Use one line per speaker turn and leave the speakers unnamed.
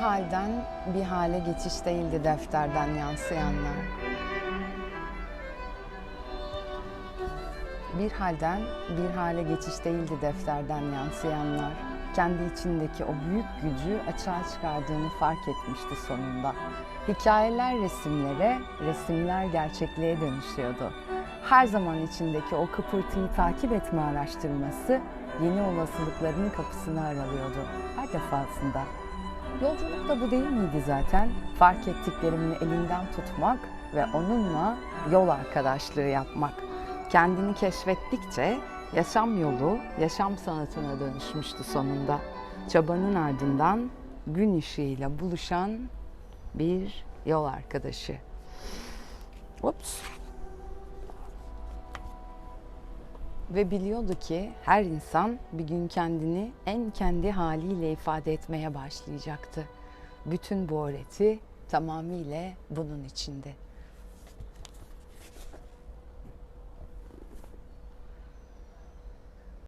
halden bir hale geçiş değildi defterden yansıyanlar. Bir halden bir hale geçiş değildi defterden yansıyanlar. Kendi içindeki o büyük gücü açığa çıkardığını fark etmişti sonunda. Hikayeler resimlere, resimler gerçekliğe dönüşüyordu. Her zaman içindeki o kıpırtıyı takip etme araştırması yeni olasılıkların kapısını aralıyordu her defasında. Yolculuk da bu değil miydi zaten? Fark ettiklerimin elinden tutmak ve onunla yol arkadaşlığı yapmak. Kendini keşfettikçe yaşam yolu, yaşam sanatına dönüşmüştü sonunda. Çabanın ardından gün ışığıyla buluşan bir yol arkadaşı. Ups. Ve biliyordu ki her insan bir gün kendini en kendi haliyle ifade etmeye başlayacaktı. Bütün bu öğreti tamamıyla bunun içinde.